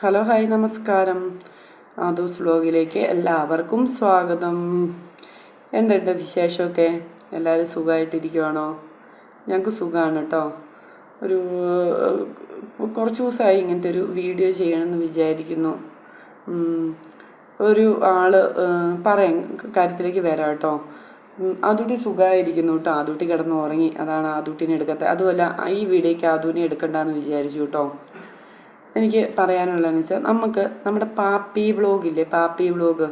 Hello hi നമസ്കാരം. ആദൂസ് വ്ലോഗിലേക്ക് എല്ലാവർക്കും സ്വാഗതം. എന്തുണ്ട് വിശേഷമൊക്കെ? എല്ലാവരും സുഖമായിട്ടിരിക്കുവാണോ? ഞങ്ങൾക്ക് സുഖമാണ് കേട്ടോ. ഒരു കുറച്ച് ദിവസമായി ഇങ്ങനത്തെ ഒരു വീഡിയോ ചെയ്യണമെന്ന് വിചാരിക്കുന്നു. ഒരു ഏഹ്, പറയാം കാര്യത്തിലേക്ക് വരാം കേട്ടോ. ആദൂട്ടി സുഖമായിരിക്കുന്നു കേട്ടോ. ആദൂട്ടി കിടന്ന് ഉറങ്ങി അതാണ് ആദൂട്ടിനെ എടുക്കാത്തത് അതുമല്ല ഈ വീഡിയോയ്ക്ക് ആദൂനെ എടുക്കണ്ടെന്ന് വിചാരിച്ചു കേട്ടോ. എനിക്ക് പറയാനുള്ളതെന്ന് വെച്ചാൽ നമുക്ക് നമ്മുടെ പാപ്പി വ്ളോഗില്ലേ പാപ്പി വ്ളോഗ്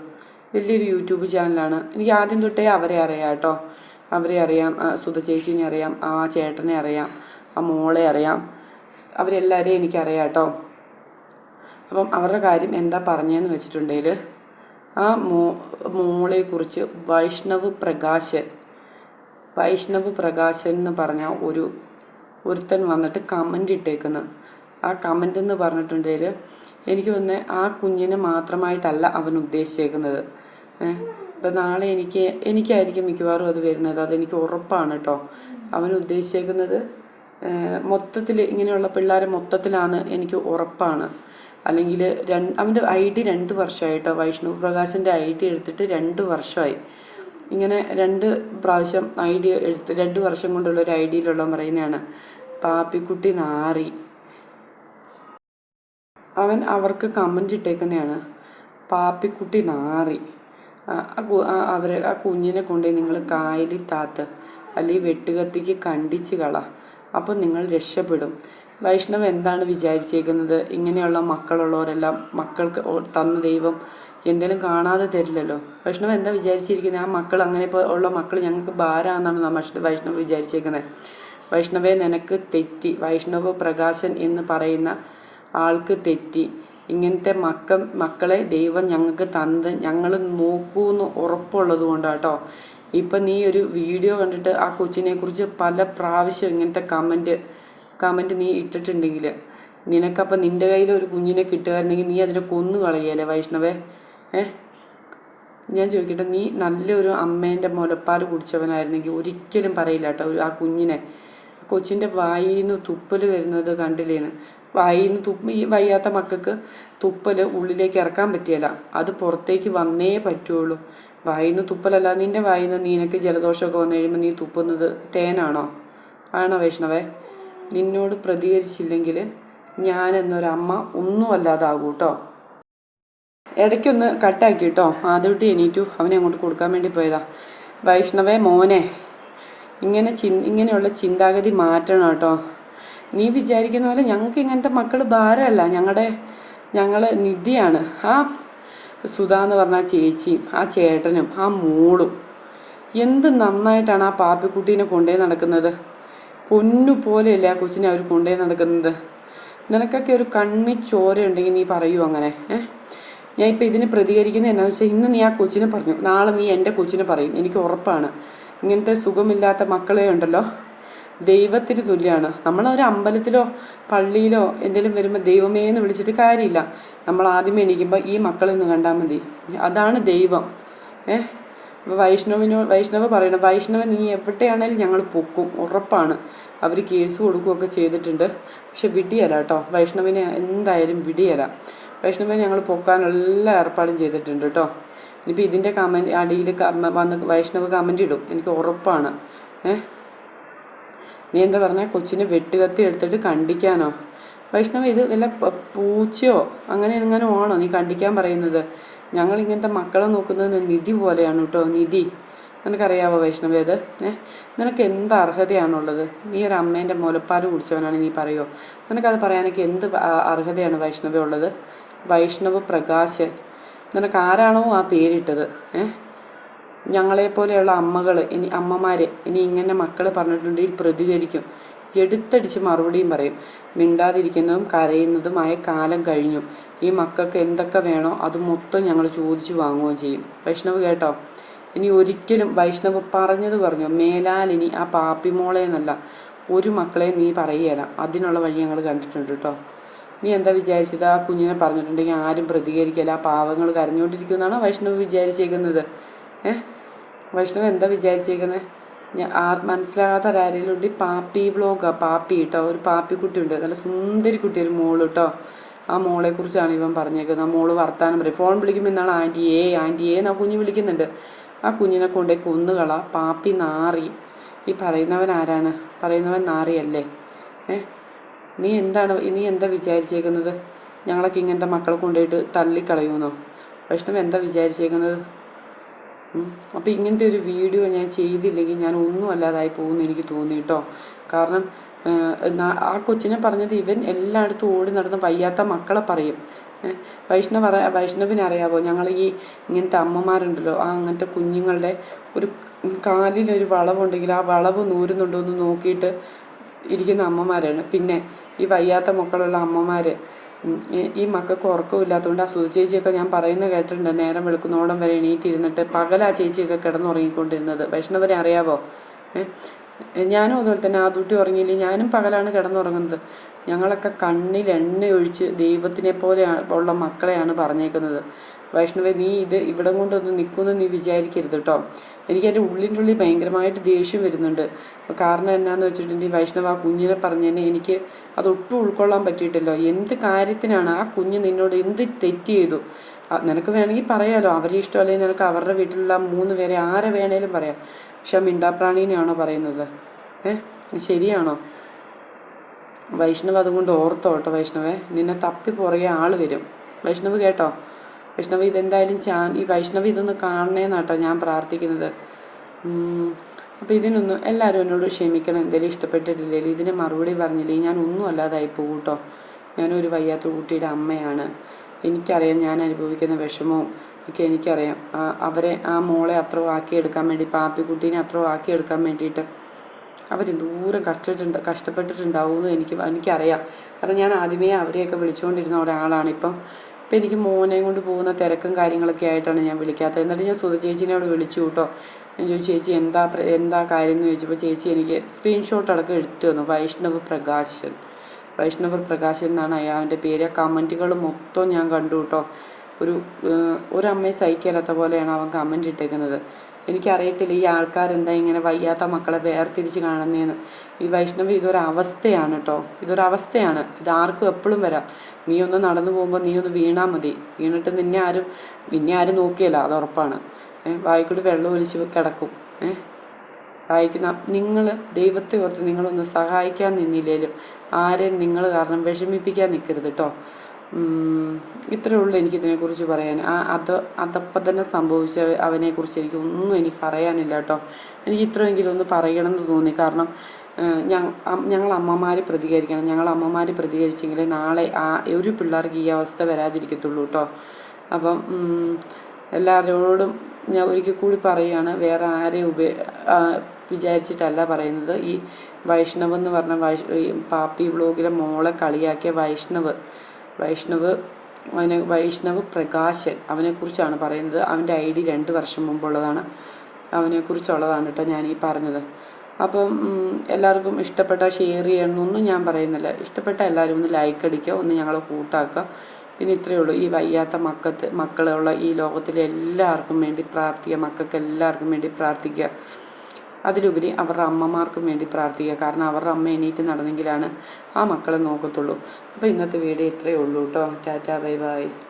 വലിയൊരു യൂട്യൂബ് ചാനലാണ്. എനിക്ക് ആദ്യം തൊട്ടേ അവരെ അറിയാം കേട്ടോ. അവരെ അറിയാം. സുധ ചേച്ചീനെ അറിയാം. ആ ചേട്ടനെ അറിയാം. ആ മോളെ അറിയാം. അവരെല്ലാവരെയും എനിക്കറിയാം കേട്ടോ. അപ്പം അവരുടെ കാര്യം എന്താ പറഞ്ഞതെന്ന് വെച്ചിട്ടുണ്ടെങ്കിൽ ആ മോ മോളെക്കുറിച്ച് വൈഷ്ണവ് പ്രകാശൻ വൈഷ്ണവ് പ്രകാശൻ എന്ന് പറഞ്ഞ ഒരു ഒരുത്തൻ വന്നിട്ട് കമന്റ് ഇട്ടേക്കുന്നു. ആ കമന്റ് എന്ന് പറഞ്ഞിട്ടുണ്ടെങ്കിൽ എനിക്ക് തോന്നുന്നത് ആ കുഞ്ഞിനെ മാത്രമായിട്ടല്ല അവൻ ഉദ്ദേശിച്ചേക്കുന്നത്. ഇപ്പം നാളെ എനിക്ക് എനിക്കായിരിക്കും മിക്കവാറും അത് വരുന്നത്. അതെനിക്ക് ഉറപ്പാണ് കേട്ടോ അവൻ ഉദ്ദേശിച്ചേക്കുന്നത് മൊത്തത്തിൽ ഇങ്ങനെയുള്ള പിള്ളേരെ മൊത്തത്തിലാണ് എനിക്ക് ഉറപ്പാണ്. അല്ലെങ്കിൽ രണ്ട് അവന്റെ ഐ ഡി രണ്ട് വർഷമായിട്ടോ വൈഷ്ണവ് പ്രകാശിന്റെ ഐ ഡി എടുത്തിട്ട് രണ്ട് വർഷമായി. ഇങ്ങനെ രണ്ട് പ്രാവശ്യം ഐ ഡി എടുത്ത് രണ്ട് വർഷം കൊണ്ടുള്ള ഒരു ഐ ഡിയിലുള്ള പറയുന്നതാണ് പാപ്പിക്കുട്ടി നാറി. അവൻ അവർക്ക് കമന്റ് ഇട്ടേക്കുന്നതാണ്. പാപ്പിക്കുട്ടി നാറി. അവർ ആ കുഞ്ഞിനെ കൊണ്ട് നിങ്ങൾ കായലി താത്ത്. അല്ലെങ്കിൽ വെട്ടുകത്തിക്ക് കണ്ടിച്ച് കള. അപ്പോൾ നിങ്ങൾ രക്ഷപ്പെടും. വൈഷ്ണവ് എന്താണ് വിചാരിച്ചേക്കുന്നത്? ഇങ്ങനെയുള്ള മക്കളുള്ളവരെല്ലാം മക്കൾക്ക് തന്ന ദൈവം എന്തെങ്കിലും കാണാതെ തരില്ലല്ലോ. വൈഷ്ണവ് എന്താ വിചാരിച്ചിരിക്കുന്നത് ആ മക്കൾ അങ്ങനെ ഉള്ള മക്കൾ ഞങ്ങൾക്ക് ഭാരമാണെന്നാണ് നമ്മൾ വൈഷ്ണവ് വിചാരിച്ചേക്കുന്നത് വൈഷ്ണവേ നിനക്ക് തെറ്റി. വൈഷ്ണവ് പ്രകാശൻ എന്ന് പറയുന്ന ആൾക്ക് തെറ്റി. ഇങ്ങനത്തെ മക്ക മക്കളെ ദൈവം ഞങ്ങൾക്ക് തന്ന് ഞങ്ങൾ നോക്കൂന്ന് ഉറപ്പുള്ളത് കൊണ്ടാട്ടോ ഇപ്പം നീ ഒരു വീഡിയോ കണ്ടിട്ട് ആ കൊച്ചിനെ കുറിച്ച് പല പ്രാവശ്യം ഇങ്ങനത്തെ കമന്റ് കമന്റ് നീ ഇട്ടിട്ടുണ്ടെങ്കിൽ നിനക്കപ്പം നിന്റെ കയ്യിൽ ഒരു കുഞ്ഞിനെ കിട്ടുകയായിരുന്നെങ്കിൽ നീ അതിനെ കൊന്നു കളയല്ലേ വൈഷ്ണവേ? ഏ? ഞാൻ ചോദിക്കട്ടെ നീ നല്ലൊരു അമ്മേന്റെ മുലപ്പാൽ കുടിച്ചവനായിരുന്നെങ്കിൽ ഒരിക്കലും പറയില്ല കേട്ടോ ആ കുഞ്ഞിനെ. കൊച്ചിന്റെ വായിൽ നിന്ന് തുപ്പൽ വരുന്നത് കണ്ടില്ലേന്ന്? വായിൽ നിന്ന് തുപ്പ് ഈ വയ്യാത്ത മക്കൾക്ക് തുപ്പൽ ഉള്ളിലേക്ക് ഇറക്കാൻ പറ്റിയല്ല. അത് പുറത്തേക്ക് വന്നേ പറ്റുള്ളൂ. വായിൽ നിന്ന് തുപ്പലല്ല നിന്റെ വായിൽ നിന്ന് നിനക്ക് ജലദോഷമൊക്കെ വന്നു കഴിയുമ്പോൾ നീ തുപ്പുന്നത് തേനാണോ? ആണോ വൈഷ്ണവേ? നിന്നോട് പ്രതികരിച്ചില്ലെങ്കിൽ ഞാൻ എന്നൊരമ്മ ഒന്നും അല്ലാതാകൂ കേട്ടോ ഇടയ്ക്കൊന്ന് കട്ടാക്കി കേട്ടോ ആദ്യമായിട്ട് എണീറ്റു. അവനെ അങ്ങോട്ട് കൊടുക്കാൻ വേണ്ടി പോയതാ. വൈഷ്ണവേ മോനെ ഇങ്ങനെ ചി ഇങ്ങനെയുള്ള ചിന്താഗതി മാറ്റണം കേട്ടോ. നീ വിചാരിക്കുന്ന പോലെ ഞങ്ങൾക്ക് ഇങ്ങനത്തെ മക്കൾ ഭാരമല്ല. ഞങ്ങളുടെ ഞങ്ങൾ നിധിയാണ്. ആ സുധ എന്ന് പറഞ്ഞ ചേച്ചിയും ആ ചേട്ടനും ആ മോളും എന്ത് നന്നായിട്ടാണ് ആ പാപ്പിക്കുട്ടീനെ കൊണ്ടേ നടക്കുന്നത്. പൊന്നു പോലെയല്ലേ ആ കൊച്ചിനെ അവർ കൊണ്ടേ നടക്കുന്നത്. നിനക്കൊക്കെ ഒരു കണ്ണി ചോരയുണ്ടെങ്കിൽ നീ പറയൂ അങ്ങനെ. ഞാൻ ഇപ്പം ഇതിന് പ്രതികരിക്കുന്നത് എന്നാന്ന് വെച്ചാൽ ഇന്ന് നീ ആ കൊച്ചിനെ പറഞ്ഞു. നാളെ നീ എന്റെ കൊച്ചിനെ പറയും. എനിക്ക് ഉറപ്പാണ്. ഇങ്ങനത്തെ സുഖമില്ലാത്ത മക്കളെ ഉണ്ടല്ലോ. ദൈവത്തിന് തുല്യമാണ് ഒരു അമ്പലത്തിലോ പള്ളിയിലോ എന്തെങ്കിലും വരുമ്പോൾ ദൈവമേ എന്ന് വിളിച്ചിട്ട് കാര്യമില്ല. നമ്മൾ ആദ്യം എണീക്കുമ്പോൾ ഈ മക്കളെ ഒന്ന് കണ്ടാൽ മതി. അതാണ് ദൈവം. ഏഹ് വൈഷ്ണവിനോ വൈഷ്ണവ പറയണം വൈഷ്ണവൻ നീ എവിടെയാണേലും ഞങ്ങൾ പൊക്കും. ഉറപ്പാണ്. അവർ കേസ് കൊടുക്കുകയൊക്കെ ചെയ്തിട്ടുണ്ട്. പക്ഷെ വിടിയല കേട്ടോ. വൈഷ്ണവിനെ എന്തായാലും വിടിയല വൈഷ്ണവിനെ ഞങ്ങൾ പൊക്കാൻ എല്ലാ ഏർപ്പാടും ചെയ്തിട്ടുണ്ട് കേട്ടോ. ഇനിയിപ്പോൾ ഇതിന്റെ കമന്റ് അടിയിൽ വന്ന് വൈഷ്ണവ് കമന്റ് ഇടും. എനിക്ക് ഉറപ്പാണ്. ഏഹ് നീ എന്താ പറഞ്ഞ? കൊച്ചിനെ വെട്ടുകത്തി എടുത്തിട്ട് കണ്ടിക്കാനോ? വൈഷ്ണവ് ഇത് വല്ല പൂച്ചയോ അങ്ങനെ എങ്ങനെ ആണോ നീ കണ്ടിക്കാൻ പറയുന്നത്? ഞങ്ങൾ ഇങ്ങനത്തെ മക്കളെ നോക്കുന്നത് നിധി പോലെയാണ് കേട്ടോ നിധി. നിനക്കറിയാവോ വൈഷ്ണവ് ഇത്? ഏ? നിനക്ക് എന്ത് അർഹതയാണുള്ളത്? നീ ഒരു അമ്മേന്റെ മുലപ്പാൽ കുടിച്ചവനാണ് നീ പറയുമോ നിനക്കത് പറയാനൊക്കെ എന്ത് അർഹതയാണ് വൈഷ്ണവ ഉള്ളത്? വൈഷ്ണവ് പ്രകാശൻ. നിനക്ക് ആരാണോ ആ പേരിട്ടത്? ഏഹ് ഞങ്ങളെപ്പോലെയുള്ള അമ്മകൾ ഇനി അമ്മമാരെ ഇനി ഇങ്ങനെ മക്കൾ പറഞ്ഞിട്ടുണ്ടെങ്കിൽ പ്രതികരിക്കും. എടുത്തടിച്ച് മറുപടിയും പറയും. മിണ്ടാതിരിക്കുന്നതും കരയുന്നതുമായ കാലം കഴിഞ്ഞു. ഈ മക്കൾക്ക് എന്തൊക്കെ വേണോ അത് മൊത്തം ഞങ്ങൾ ചോദിച്ചു വാങ്ങുകയും ചെയ്യും. വൈഷ്ണവ് കേട്ടോ? ഇനി ഒരിക്കലും വൈഷ്ണവ് പറഞ്ഞത് പറഞ്ഞു. മേലാൽ ഇനി ആ പാപ്പിമോളെ എന്നല്ല ഒരു മക്കളെ നീ പറയുകയില്ല. അതിനുള്ള വഴി ഞങ്ങൾ കണ്ടിട്ടുണ്ട് കേട്ടോ. നീ എന്താ വിചാരിച്ചത്? ആ കുഞ്ഞിനെ പറഞ്ഞിട്ടുണ്ടെങ്കിൽ ആരും പ്രതികരിക്കില്ല. ആ പാവങ്ങൾ കരഞ്ഞുകൊണ്ടിരിക്കുമെന്നാണ് വൈഷ്ണവ് വിചാരിച്ചേക്കുന്നത്? ഏഹ് വൈഷ്ണവ് എന്താ വിചാരിച്ചേക്കുന്നത്? ഞാൻ ആ മനസ്സിലാകാത്ത ആരെങ്കിലും ഉണ്ട് പാപ്പി വ്ളോഗാ പാപ്പി കേട്ടോ ഒരു പാപ്പി കുട്ടിയുണ്ട്. നല്ല സുന്ദരി കുട്ടി ഒരു മോൾ കേട്ടോ ആ മോളെക്കുറിച്ചാണ് ഇവൻ പറഞ്ഞേക്കുന്നത്. ആ മോൾ വർത്താനം പറയും. ഫോൺ വിളിക്കുമ്പോൾ ഇന്നാൾ ആന്റിയേ ഏ എന്നാ കുഞ്ഞ് വിളിക്കുന്നുണ്ട്. ആ കുഞ്ഞിനെ കൊണ്ടേ കൊന്നുകള. പാപ്പി നാറി. ഈ പറയുന്നവൻ ആരാണ്? പറയുന്നവൻ നാറിയല്ലേ? ഏ? നീ എന്താണ് നീ എന്താ വിചാരിച്ചേക്കുന്നത്? ഞങ്ങളൊക്കെ ഇങ്ങനത്തെ മക്കളെ കൊണ്ടുപോയിട്ട് തള്ളിക്കളയുമെന്നോ വൈഷ്ണവ് എന്താ വിചാരിച്ചേക്കുന്നത്? അപ്പോൾ ഇങ്ങനത്തെ ഒരു വീഡിയോ ഞാൻ ചെയ്തില്ലെങ്കിൽ ഞാൻ ഒന്നും അല്ലാതായി പോകുമെന്ന് എനിക്ക് തോന്നി കേട്ടോ. കാരണം ആ കൊച്ചിനെ പറഞ്ഞത് ഇവൻ എല്ലായിടത്തും ഓടി നടന്ന് വയ്യാത്ത മക്കളെ പറയും. വൈഷ്ണവ വൈഷ്ണവ് അറിയ വൈഷ്ണവിനെ അറിയാവോ? ഞങ്ങൾ ഈ ഇങ്ങനത്തെ അമ്മമാരുണ്ടല്ലോ ആ അങ്ങനത്തെ കുഞ്ഞുങ്ങളുടെ ഒരു കാലിലൊരു വളവുണ്ടെങ്കിൽ ആ വളവ് നൂരുന്നുണ്ടോ എന്ന് നോക്കിയിട്ട് ഇരിക്കുന്ന അമ്മമാരാണ്. പിന്നെ ഈ വയ്യാത്ത മക്കളുള്ള അമ്മമാർ ഈ മക്കൾക്ക് ഉറക്കമില്ലാത്തതുകൊണ്ട് ആ സുധി ചേച്ചിയൊക്കെ ഞാൻ പറയുന്ന കേട്ടിട്ടുണ്ട്. നേരം വെളുക്കുന്നോളം വരെ എണീറ്റിരുന്നിട്ട് ആ ചേച്ചിയൊക്കെ കിടന്നുറങ്ങിക്കൊണ്ടിരുന്നത്. വൈഷ്ണവരെ അറിയാവോ? ഞാനും അതുപോലെ തന്നെ ആ ദുട്ടി ഉറങ്ങിയില്ല? ഞാനും പകലാണ് കിടന്നുറങ്ങുന്നത്. ഞങ്ങളൊക്കെ കണ്ണിൽ എണ്ണ ഒഴിച്ച് ദൈവത്തിനെ പോലെ ഉള്ള മക്കളെയാണ് പറഞ്ഞേക്കുന്നത്. വൈഷ്ണവെ നീ ഇത് ഇവിടം കൊണ്ടൊന്നും നിൽക്കുമെന്ന് നീ വിചാരിക്കരുത് കേട്ടോ എനിക്ക് എന്റെ ഉള്ളിന്റെ ഉള്ളിൽ ഭയങ്കരമായിട്ട് ദേഷ്യം വരുന്നുണ്ട്. കാരണം എന്നാന്ന് വെച്ചിട്ടുണ്ടെങ്കിൽ വൈഷ്ണവ് ആ കുഞ്ഞിനെ പറഞ്ഞതിനെ എനിക്ക് അതൊട്ടും ഉൾക്കൊള്ളാൻ പറ്റിയിട്ടല്ലോ. എന്ത് കാര്യത്തിനാണ് ആ കുഞ്ഞ് നിന്നോട് എന്ത് തെറ്റ് ചെയ്തു? നിനക്ക് വേണമെങ്കിൽ പറയാമല്ലോ അവരെ ഇഷ്ടം അല്ലെങ്കിൽ നിനക്ക് അവരുടെ വീട്ടിലുള്ള മൂന്ന് പേരെ ആരെ വേണേലും പറയാം. പക്ഷെ മിണ്ടാപ്രാണീനെയാണോ പറയുന്നത്? ഏഹ് ശരിയാണോ? വൈഷ്ണവ് അതുകൊണ്ട് ഓർത്തോ കേട്ടോ വൈഷ്ണവേ. നിന്നെ തപ്പി പുറകെ ആൾ വരും. വൈഷ്ണവ് കേട്ടോ? വൈഷ്ണവ് ഇതെന്തായാലും ചാൻ ഈ വൈഷ്ണവി ഇതൊന്ന് കാണണേന്നാട്ടോ ഞാൻ പ്രാർത്ഥിക്കുന്നത്. അപ്പോൾ ഇതിനൊന്നും എല്ലാവരും എന്നോട് ക്ഷമിക്കണം. എന്തെങ്കിലും ഇഷ്ടപ്പെട്ടിട്ടില്ലെങ്കിൽ ഇതിന് മറുപടി പറഞ്ഞില്ലെങ്കിൽ ഞാൻ ഒന്നും അല്ലാതായി പോകും കേട്ടോ ഞാനൊരു വയ്യാത്ത കുട്ടിയുടെ അമ്മയാണ്. എനിക്കറിയാം ഞാൻ അനുഭവിക്കുന്ന വിഷമവും ഒക്കെ എനിക്കറിയാം. അവരെ ആ മോളെ അത്ര ആക്കിയെടുക്കാൻ വേണ്ടി പാപ്പിക്കുട്ടീനെ അത്ര ആക്കിയെടുക്കാൻ വേണ്ടിയിട്ട് അവർ ദൂരം കഷ്ടിട്ടുണ്ട് കഷ്ടപ്പെട്ടിട്ടുണ്ടാവുമെന്ന് എനിക്ക് എനിക്കറിയാം. കാരണം ഞാൻ ആദ്യമേ അവരെയൊക്കെ വിളിച്ചുകൊണ്ടിരുന്ന ഒരാളാണ് ഇപ്പം ഇപ്പം എനിക്ക് മോനെയും കൊണ്ട് പോകുന്ന തിരക്കും കാര്യങ്ങളൊക്കെ ആയിട്ടാണ് ഞാൻ വിളിക്കാത്തത്. എന്നിട്ട് ഞാൻ സുധ ചേച്ചിനോട് വിളിച്ചു കേട്ടോ. ഞാൻ ചോദിച്ചു ചേച്ചി എന്താ എന്താ കാര്യം? എന്ന് ചോദിച്ചപ്പോൾ ചേച്ചി എനിക്ക് സ്ക്രീൻഷോട്ട് അടക്കം എടുത്തു തന്നു. വൈഷ്ണവ് പ്രകാശൻ. വൈഷ്ണവ് പ്രകാശൻ എന്നാണ് അയാളുടെ പേര്. ആ കമന്റുകൾ മൊത്തം ഞാൻ കണ്ടു കേട്ടോ. ഒരു ഒരമ്മയെ സഹിക്കാത്ത പോലെയാണ് അവൻ കമന്റ് ഇട്ടേക്കുന്നത്. എനിക്കറിയത്തില്ല ഈ ആൾക്കാരെന്താ ഇങ്ങനെ വയ്യാത്ത മക്കളെ വേർതിരിച്ച് കാണുന്നതെന്ന് ഈ വൈഷ്ണവി ഇതൊരവസ്ഥയാണ് കേട്ടോ ഇതൊരവസ്ഥയാണ്. ഇതാർക്കും എപ്പോഴും വരാം. നീ ഒന്ന് നടന്നു പോകുമ്പോൾ നീ ഒന്ന് വീണാൽ മതി. വീണിട്ട് നിന്നെ ആരും നിന്നെ ആരും നോക്കിയല്ല അത് ഉറപ്പാണ്. ഏഹ് വായിക്കൂടി വെള്ളം ഒലിച്ച് കിടക്കും. ഏഹ് വായിക്കുന്ന നിങ്ങൾ ദൈവത്തെ ഓർത്ത് നിങ്ങളൊന്ന് സഹായിക്കാൻ നിന്നില്ലേലും ആരെയും നിങ്ങൾ കാരണം വിഷമിപ്പിക്കാൻ നിൽക്കരുത് കേട്ടോ ഇത്രയേ ഉള്ളൂ എനിക്കിതിനെക്കുറിച്ച് പറയാൻ. ആ അത് അതപ്പം തന്നെ സംഭവിച്ച അവനെക്കുറിച്ച് എനിക്ക് ഒന്നും എനിക്ക് പറയാനില്ല കേട്ടോ. എനിക്ക് ഇത്രയെങ്കിലും ഒന്ന് പറയണമെന്ന് തോന്നി. കാരണം ഞങ്ങൾ അമ്മമാർ പ്രതികരിക്കണം. ഞങ്ങൾ അമ്മമാർ പ്രതികരിച്ചെങ്കിൽ നാളെ ആ ഒരു പിള്ളേർക്ക് ഈ അവസ്ഥ വരാതിരിക്കത്തുള്ളൂ കേട്ടോ. അപ്പം എല്ലാവരോടും ഞാൻ ഒരിക്കൽ കൂടി പറയുകയാണ്. വേറെ ആരെയും ഉപ വിചാരിച്ചിട്ടല്ല പറയുന്നത്. ഈ വൈഷ്ണവ് എന്ന് പറഞ്ഞ വൈഷ് പാപ്പി ബ്ലോഗിലെ മോളെ കളിയാക്കിയ വൈഷ്ണവ് വൈഷ്ണവ് അവനെ വൈഷ്ണവ് പ്രകാശൻ അവനെക്കുറിച്ചാണ് പറയുന്നത്. അവന്റെ ഐ ഡി രണ്ട് വർഷം മുമ്പുള്ളതാണ്. അവനെക്കുറിച്ചുള്ളതാണ് കേട്ടോ ഞാൻ ഈ പറഞ്ഞത്. അപ്പം എല്ലാവർക്കും ഇഷ്ടപ്പെട്ട ഷെയർ ചെയ്യണമെന്നൊന്നും ഞാൻ പറയുന്നില്ല. ഇഷ്ടപ്പെട്ട എല്ലാവരും ഒന്ന് ലൈക്ക് അടിക്കുക ഒന്ന് ഞങ്ങളെ കൂട്ടാക്കുക. പിന്നെ ഇത്രയേ ഉള്ളൂ. ഈ വയ്യാത്ത മക്കത്ത് മക്കളുള്ള ഈ ലോകത്തിലെ എല്ലാവർക്കും വേണ്ടി പ്രാർത്ഥിക്കുക മക്കൾക്ക് എല്ലാവർക്കും വേണ്ടി പ്രാർത്ഥിക്കുക. അതിലുപരി അവരുടെ അമ്മമാർക്കും വേണ്ടി പ്രാർത്ഥിക്കുക. കാരണം അവരുടെ അമ്മ എണീറ്റ് നടന്നെങ്കിലാണ് ആ മക്കളെ നോക്കത്തുള്ളൂ. അപ്പോൾ ഇന്നത്തെ വീഡിയോ ഇത്രയേ ഉള്ളൂ കേട്ടോ ടാറ്റാ ബൈ ബൈ.